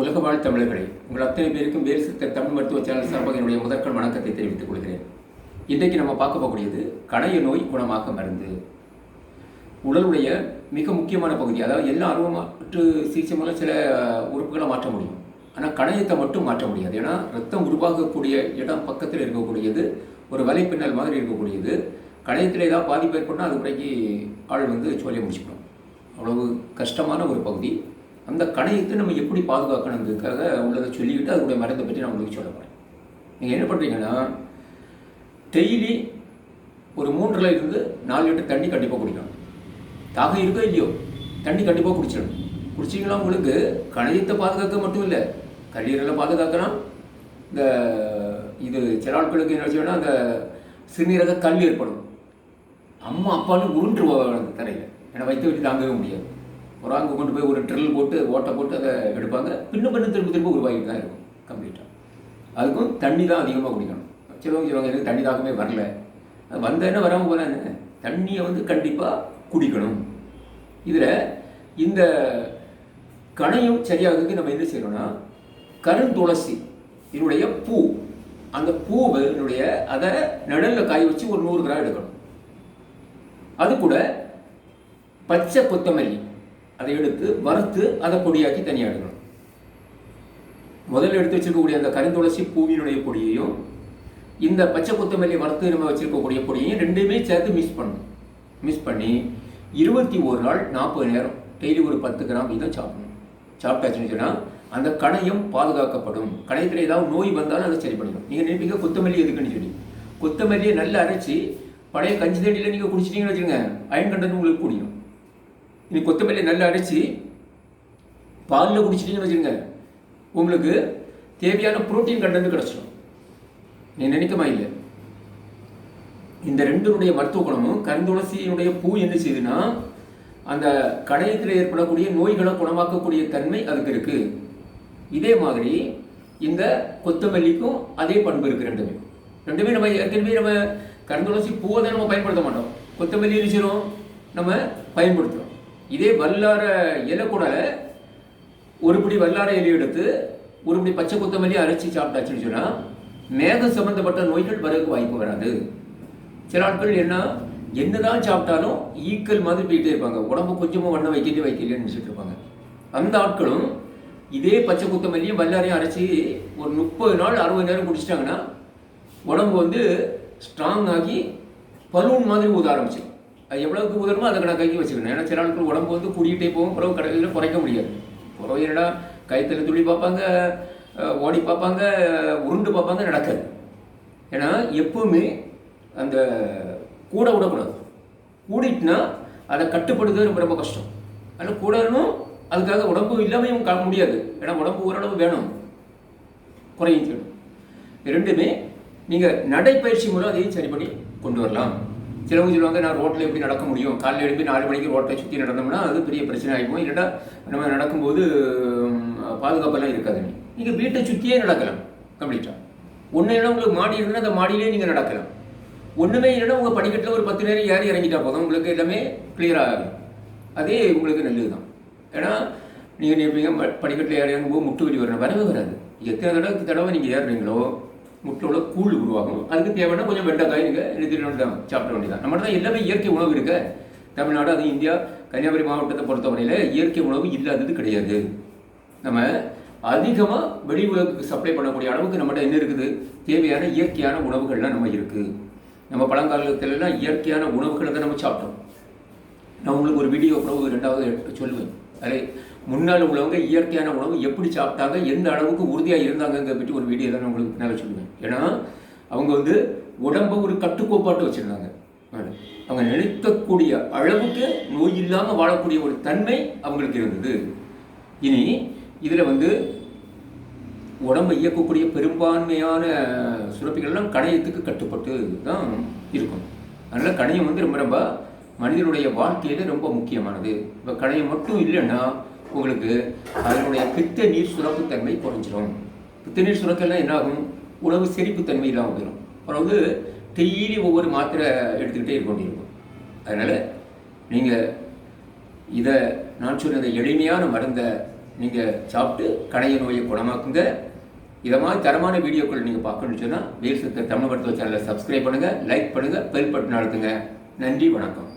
உலக வாழ் தமிழர்களே உங்கள் அத்தனை பேருக்கும் வேறு சித்த தமிழ் மருத்துவ சேனல் சார்பாக என்னுடைய முதற்கண் வணக்கத்தை தெரிவித்துக் கொள்கிறேன். இன்றைக்கு நம்ம பார்க்க போகக்கூடியது கணைய நோய் குணமாக்க மருந்து. உடலுடைய மிக முக்கியமான பகுதி அதாவது எல்லா அருவமாற்று சிகிச்சை மூலம் சில உறுப்புகளை மாற்ற முடியும். ஆனால் கணையத்தை மட்டும் மாற்ற முடியாது. ஏன்னா ரத்தம் உருவாகக்கூடிய இடம் பக்கத்தில் இருக்கக்கூடியது ஒரு வலைப்பின்னல் மாதிரி இருக்கக்கூடியது. கணையத்தில் ஏதாவது பாதிப்பு ஏற்பட்டால் அது முறைக்கு ஆள் வந்து சொல்லி முடிச்சுக்கணும். அவ்வளவு கஷ்டமான ஒரு பகுதி. அந்த கணையத்தை நம்ம எப்படி பாதுகாக்கணுங்கிறதுக்காக உள்ளதை சொல்லிக்கிட்டு அதனுடைய மருந்தை பற்றி நான் உங்களுக்கு சொல்ல போகிறேன் நீங்கள் என்ன பண்ணுறீங்கன்னா டெய்லி ஒரு மூன்றுல இருந்து நாலு லிட்டர் தண்ணி கண்டிப்பாக குடிக்கணும். தாகம் இருக்கோ இல்லையோ தண்ணி கண்டிப்பாக குடிச்சிடணும். குடிச்சிங்கன்னா உங்களுக்கு கணையத்தை பாதுகாக்க மட்டும் இல்லை கல்லீரலை பாதுகாக்கலாம். இந்த இது சில ஆட்களுக்கு என்ன செய்யணும்னா அந்த சிறுநீரக கல் ஏற்படும். அம்மா அப்பான்னு உருண்டுருவாங்க தரையில். ஏன்னா வைத்து வச்சு தாங்கவே முடியாது. ஒரு கொண்டு போய் ஒரு ட்ரில் போட்டு ஓட்டை போட்டு அதை எடுப்பாங்க. பின்ன பின்ன திரும்ப திரும்ப உருவாகிட்டு தான் இருக்கும் கம்ப்ளீட்டாக அதுக்கும் தண்ணி தான் அதிகமாக குடிக்கணும். சிலவங்க சிலவங்க எனக்கு தண்ணி தாக்கமே வரல. அது வராமல் போகிறாங்க தண்ணியை வந்து கண்டிப்பாக குடிக்கணும். இதில் இந்த கணையும் சரியாகிறதுக்கு நம்ம என்ன செய்யணும்னா கருந்துளசி இதனுடைய பூ அந்த பூவினுடைய அதை நிழலில் காய வச்சு ஒரு நூறு கிராம் எடுக்கணும். அது கூட பச்சை கொத்தமல்லி அதை எடுத்து வறுத்து அதை பொடியாக்கி தனியாக எடுக்கணும். முதல்ல எடுத்து வச்சிருக்கக்கூடிய அந்த கருந்துளசி பூவினுடைய பொடியையும் இந்த பச்சை கொத்தமல்லி வறுத்து நம்ம வச்சிருக்கக்கூடிய பொடியையும் ரெண்டுமே சேர்த்து மிக்ஸ் பண்ணணும். மிக்ஸ் பண்ணி இருபத்தி ஒரு நாள் நாற்பது நேரம். டெய்லி ஒரு பத்து கிராம் வீதம் சாப்பிடணும். சாப்பிட்டாச்சுன்னு சொன்னால் அந்த கணையம் பாதுகாக்கப்படும். கணையத்தில் ஏதாவது நோய் வந்தாலும் அதை சரி பண்ணிடும் நீங்கள் நினைப்பீங்க கொத்தமல்லி எதுக்குன்னு சொல்லி. கொத்தமல்லியை நல்லா அரைச்சி பழைய கஞ்சி தண்ணியில் நீங்கள் குடிச்சிட்டீங்கன்னு வச்சுங்க அயன் கண்டன் உங்களுக்கு குடிக்கும் இனி கொத்தமல்லி நல்லா அடித்து பாலில் குடிச்சிட்டிங்கன்னு வச்சுருங்க உங்களுக்கு தேவையான புரோட்டீன் கண்டென்ட் கிடச்சிடும் நீ நினைக்கமா இல்லை? இந்த ரெண்டுனுடைய மருத்துவ குணமும் கருந்துளசியினுடைய பூ என்ன செய்யுதுன்னா அந்த கணையத்தில் ஏற்படக்கூடிய நோய்களை குணமாக்கக்கூடிய தன்மை அதுக்கு இருக்குது இதே மாதிரி இந்த கொத்தமல்லிக்கும் அதே பண்பு இருக்குது ரெண்டுமே. ரெண்டுமே நம்ம ஏற்கனவே நம்ம கருந்துளசி பூவை தான் நம்ம பயன்படுத்த மாட்டோம். கொத்தமல்லி நிச்சயம் நம்ம பயன்படுத்துகிறோம் இதே வல்லார இலை கூட ஒரு பிடி வல்லார இலை எடுத்து ஒரு பிடி பச்சை கொத்தமல்லி அரைச்சி சாப்பிட்டாச்சுன்னு சொன்னால் மேகம் சம்பந்தப்பட்ட நோய்கள் வரதுக்கு வாய்ப்பு வராது. சில ஆட்கள் என்ன என்னதான் சாப்பிட்டாலும் ஈக்கல் மாதிரி போயிட்டே இருப்பாங்க. உடம்பு கொஞ்சமாக வண்ணம் வைக்கிட்டு வைக்கலன்னு சொல்லிட்டு இருப்பாங்க. அந்த ஆட்களும் இதே பச்சை கொத்தமல்லியும் வல்லாரையும் அரைச்சி ஒரு முப்பது நாள் அறுபது நேரம் குடிச்சிட்டாங்கன்னா உடம்பு வந்து ஸ்ட்ராங் ஆகி பலூன் மாதிரி ஊத ஆரம்பிச்சிடும். எவ்வளவுக்கு உதரமோ அதை கணக்காக்கி வச்சுக்கணும் ஏன்னா சில நாட்கள் உடம்பு வந்து கூடிக்கிட்டே போகும். பிறகு கடையில் குறைக்க முடியாது. பிறகு என்னடா கைத்தில் துளி பார்ப்பாங்க ஓடி பார்ப்பாங்க உருண்டு பார்ப்பாங்க நடக்காது. ஏன்னா எப்பவுமே அந்த கூட விடக்கூடாது. கூடிட்டுனா அதை கட்டுப்படுத்துறது ரொம்ப ரொம்ப கஷ்டம். அதனால் கூடணும் அதுக்காக உடம்பு இல்லாமையும் காண முடியாது. ஏன்னா உடம்பு ஓரளவு வேணும். குறையும் செய்யணும் ரெண்டுமே நீங்கள் நடைப்பயிற்சி மூலம் அதையும் சரி பண்ணி கொண்டு வரலாம். சிலவங்க சொல்லுவாங்க நான் ரோட்டில் எப்படி நடக்க முடியும்? காலையில் எழுப்பி நாலு மணிக்கு ரோட்டை சுற்றி நடந்தோம்னா அது பெரிய பிரச்சனை ஆகிப்போம் இல்லைன்னா நம்ம நடக்கும்போது பாதுகாப்பெல்லாம் இருக்காது. நீங்கள் வீட்டை சுற்றியே நடக்கலாம். கம்ப்ளீட்டாக ஒன்று இல்லைன்னா உங்களுக்கு மாடி இருந்தால் அந்த மாடியிலே நீங்கள் நடக்கலாம். ஒன்றுமே இல்லைன்னா உங்கள் படிக்கட்டில் ஒரு பத்து நேரம் ஏறி இறங்கிட்டா போதும். உங்களுக்கு எல்லாமே கிளியராக ஆகும் அதே உங்களுக்கு நல்லது தான் ஏன்னா நீங்கள் நினைப்பீங்க படிக்கட்டில் ஏறி இறங்கும்போது முட்டு வலி வரணும் வரவே வராது. எத்தனை தடவை தடவை நீங்கள் ஏறுறீங்களோ முட்டோட கூழ் உருவாகும் அதுக்கு தேவைன்னா கொஞ்சம் வெண்டைக்காய் நீங்கள் நிறுத்திட்டு தான் சாப்பிட வேண்டியதான் நம்ம தான் எல்லாமே இயற்கை உணவு இருக்கு. தமிழ்நாடு அது இந்தியா கன்னியாகுமரி மாவட்டத்தை பொறுத்தவரையில் இயற்கை உணவு இல்லாதது கிடையாது. நம்ம அதிகமாக வெளி உலகத்துக்கு சப்ளை பண்ணக்கூடிய அளவுக்கு நம்மகிட்ட என்ன இருக்குது? தேவையான இயற்கையான உணவுகள்லாம் நம்ம இருக்குது நம்ம பழங்காலத்துலலாம் இயற்கையான உணவுகளை தான் நம்ம சாப்பிட்டோம். நான் உங்களுக்கு ஒரு வீடியோ உணவு ரெண்டாவது சொல்லுவேன். அதே முன்னால் உள்ளவங்க இயற்கையான உணவு எப்படி சாப்பிட்டாங்க எந்த அளவுக்கு உறுதியாக இருந்தாங்கங்க பற்றி ஒரு வீடியோ தான் நான் உங்களுக்கு பின்னால் சொல்லுவேன். ஏன்னா அவங்க வந்து உடம்பை ஒரு கட்டுக்கோப்பாட்டு வச்சுருந்தாங்க. அவங்க நினைக்கக்கூடிய அளவுக்கு நோய் இல்லாமல் வாழக்கூடிய ஒரு தன்மை அவங்களுக்கு இருந்தது. இனி இதில் வந்து உடம்பை இயக்கக்கூடிய பெரும்பான்மையான சுரப்பிகள்லாம் கணையத்துக்கு கட்டுப்பட்டு தான் இருக்கும். அதனால் கணையம் வந்து ரொம்ப ரொம்ப மனிதனுடைய வாழ்க்கையில் ரொம்ப முக்கியமானது. இப்போ கடையை மட்டும் இல்லைன்னா உங்களுக்கு அதனுடைய பித்த நீர் சுரப்புத்தன்மை குறைஞ்சிரும். பித்த நீர் சுரக்கலாம் என்னாகும்? உணவு உணவு செரிப்புத்தன்மை இல்லாமல் போயிடும் அப்புறம் வந்து டெய்லி ஒவ்வொரு மாத்திரை எடுத்துக்கிட்டே இருக்க வேண்டியிருக்கும். அதனால் நீங்கள் இதை நான் சொன்ன எளிமையான மருந்தை நீங்கள் சாப்பிட்டு கணைய நோயை குணமாக்குங்க. இதை மாதிரி தரமான வீடியோக்கள் நீங்கள் பார்க்கணும்னு சொன்னால் வேல் தமிழ் மருத்துவ சேனலை சப்ஸ்கிரைப் பண்ணுங்கள் லைக் பண்ணுங்கள் பெல் பட்டன் அழுத்துங்க. நன்றி வணக்கம்.